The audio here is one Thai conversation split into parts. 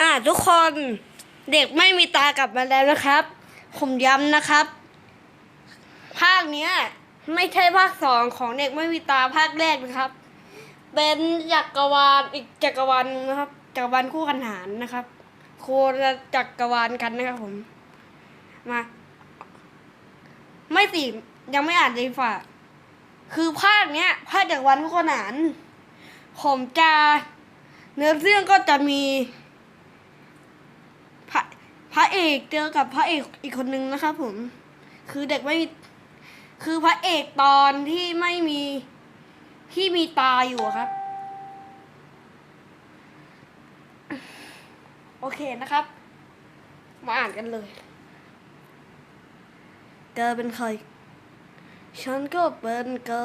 อ่าทุกคนเด็กไม่มีตากลับมาแล้วนะครับ ผมย้ำนะครับ ภาคเนี้ย ไม่ใช่ภาคสองของเด็กไม่มีตาภาคแรกนะครับ เป็นจักรวาลอีกจักรวาลนะครับจักรวาลคู่ขนานนะครับ โคละจักรวาลกันนะครับผม มา ไม่สิยังไม่อ่านเลยฝ่าคือภาคเนี้ย ภาคจักรวาลคู่ขนาน ผมจะเนื้อเรื่องก็จะมี ระพระเอกเจอกับพระเอกอีกคนนึงนะครับผม คือเด็กไม่มีคือพระเอกตอนที่ไม่มีที่มีตาอยู่ครับ โอเคนะครับ มาอ่านกันเลยเกอเป็นใคร ฉันก็เป็นเกอ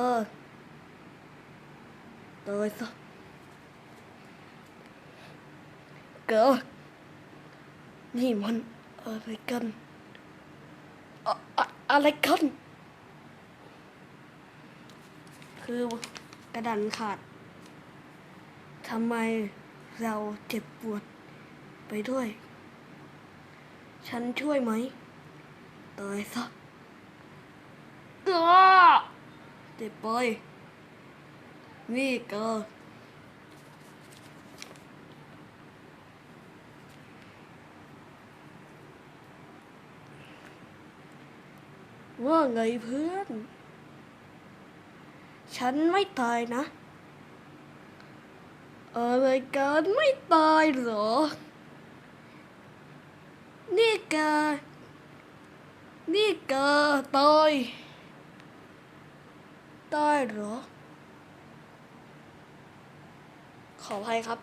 ตายซะเกอ นี่มันอะไรกันอะอะอะไรกัน คือกระดานขาดทำไมเราเจ็บปวดไปด้วย ฉันช่วยไหมตายซะอ้าเจ็บไปนี่ก็ ว่าไงเพื่อน ฉันไม่ตายนะ อะไรกันไม่ตายเหรอ นี่แกนี่แกตาย ตายเหรอ ขออภัยครับ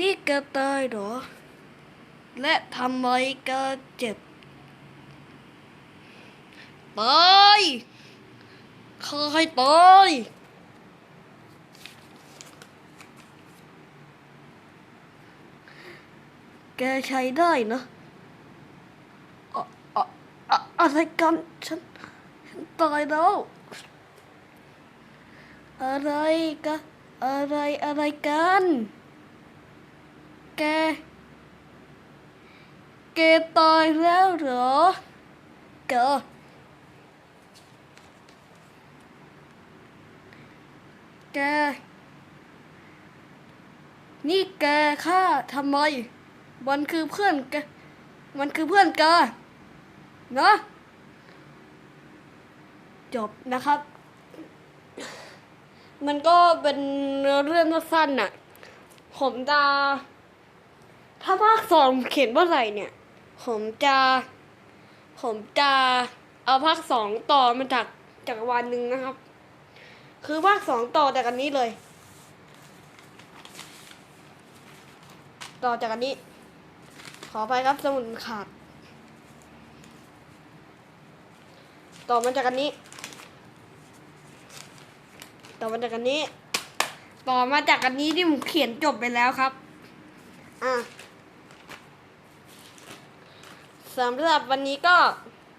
นี่แกตายเหรอ และทำไมแกเจ็บตายใครตายแกใช้ได้นะอะอะอะอะไรกันฉันฉันตายแล้วอะไรกันอะไรอะไรกัน แก แกตายแล้วเหรอแกอแก นี่แกฆ่าทำไม มันคือเพื่อนแก มันคือเพื่อนแกเนาะจบนะครับ มันก็เป็นเรื่องสั้นๆน่ะ ผมจะ ถ้าภาคสองเขียนเมื่อไหร่เนี่ย ผมจะ ผมจะเอาภาคสองต่อมาจากจักรวาลหนึ่งนะครับ คือภาคสองต่อจากอันนี้เลย ต่อจากอันนี้ ขอไปครับสมุนขาด ต่อมาจากอันนี้ ต่อมาจากอันนี้ ต่อมาจากอันนี้ที่ผมเขียนจบไปแล้วครับ อะ สำหรับวันนี้ก็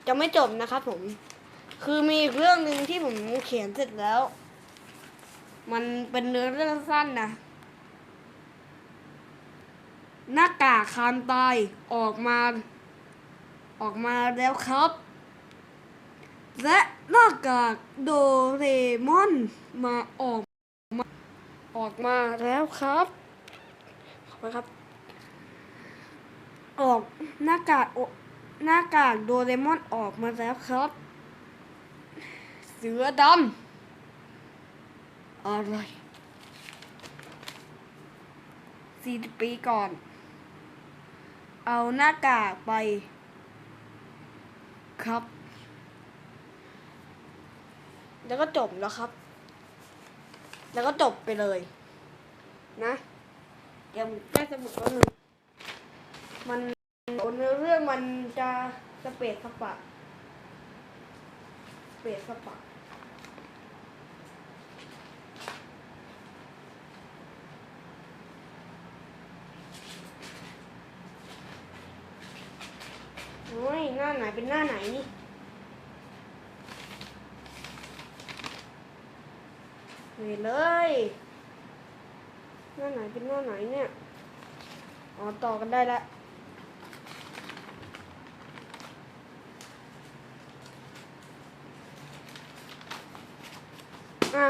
จะไม่จบนะครับผม คือมีอีกเรื่องหนึ่งที่ผมเขียนเสร็จแล้ว มันเป็นเนื้อเรื่องสั้นนะหน้ากากคามตายออกมา ออกมาแล้วครับ และหน้ากากโดเรมอนมาออกมาออกมาแล้วครับขอบคุณครับ ออกหน้ากากอ หน้ากากโดเรมอนออกมาแล้วครับ เสือดำอะไรสี่ปีก่อน เอาหน้ากากไป ครับ แล้วก็จบแล้วครับ แล้วก็จบไปเลย นะเดี๋ยวแก้สมุดก็นึงมัน เนื้อเรื่องมันจะสเปดสปะสเปดสปะโอ้ยหน้าไหนเป็นหน้าไหนนี่นี่เลย หน้าไหนเป็นหน้าไหนเนี่ย อ๋อ ต่อกันได้แล้ว อะ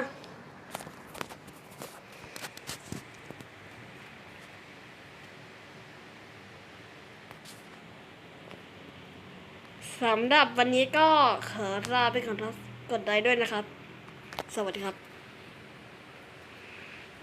สำหรับวันนี้ก็ขอลาไปก่อนครับ กดไลค์ด้วยนะครับ สวัสดีครับ